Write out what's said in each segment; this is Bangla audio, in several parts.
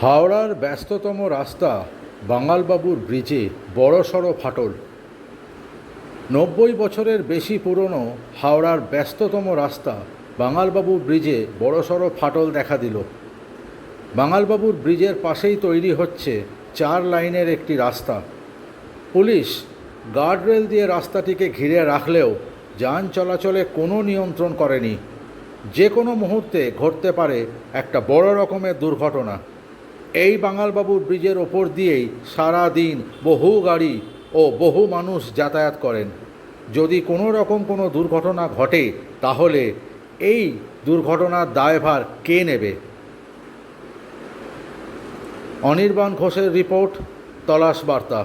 হাওড়ার ব্যস্ততম রাস্তা বাঙালবাবুর ব্রিজে বড়সড় ফাটল। নব্বই বছরের বেশি পুরনো হাওড়ার ব্যস্ততম রাস্তা বাঙালবাবুর ব্রিজে বড়সড় ফাটল দেখা দিল। বাঙালবাবুর ব্রিজের পাশেই তৈরি হচ্ছে চার লাইনের একটি রাস্তা। পুলিশ গার্ডরেল দিয়ে রাস্তাটিকে ঘিরে রাখলেও যান চলাচলে কোনো নিয়ন্ত্রণ করেনি। যে কোনো মুহূর্তে ঘটতে পারে একটা বড় রকমের দুর্ঘটনা। এই বাঙালবাবুর ব্রিজের ওপর দিয়েই সারা দিন বহু গাড়ি ও বহু মানুষ যাতায়াত করেন। যদি কোনো রকম কোনো দুর্ঘটনা ঘটে, তাহলে এই দুর্ঘটনার দায়ভার কে নেবে? অনির্বাণ ঘোষের রিপোর্ট, তলাশ বার্তা।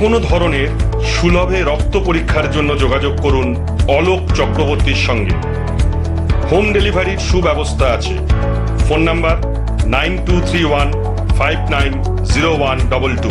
কোনো ধরনের সুলভে রক্ত পরীক্ষার জন্য যোগাযোগ করুন অলোক চক্রবর্তীর সঙ্গে। হোম ডেলিভারির সুব্যবস্থা আছে। Phone number nine two three one five nine zero one double two.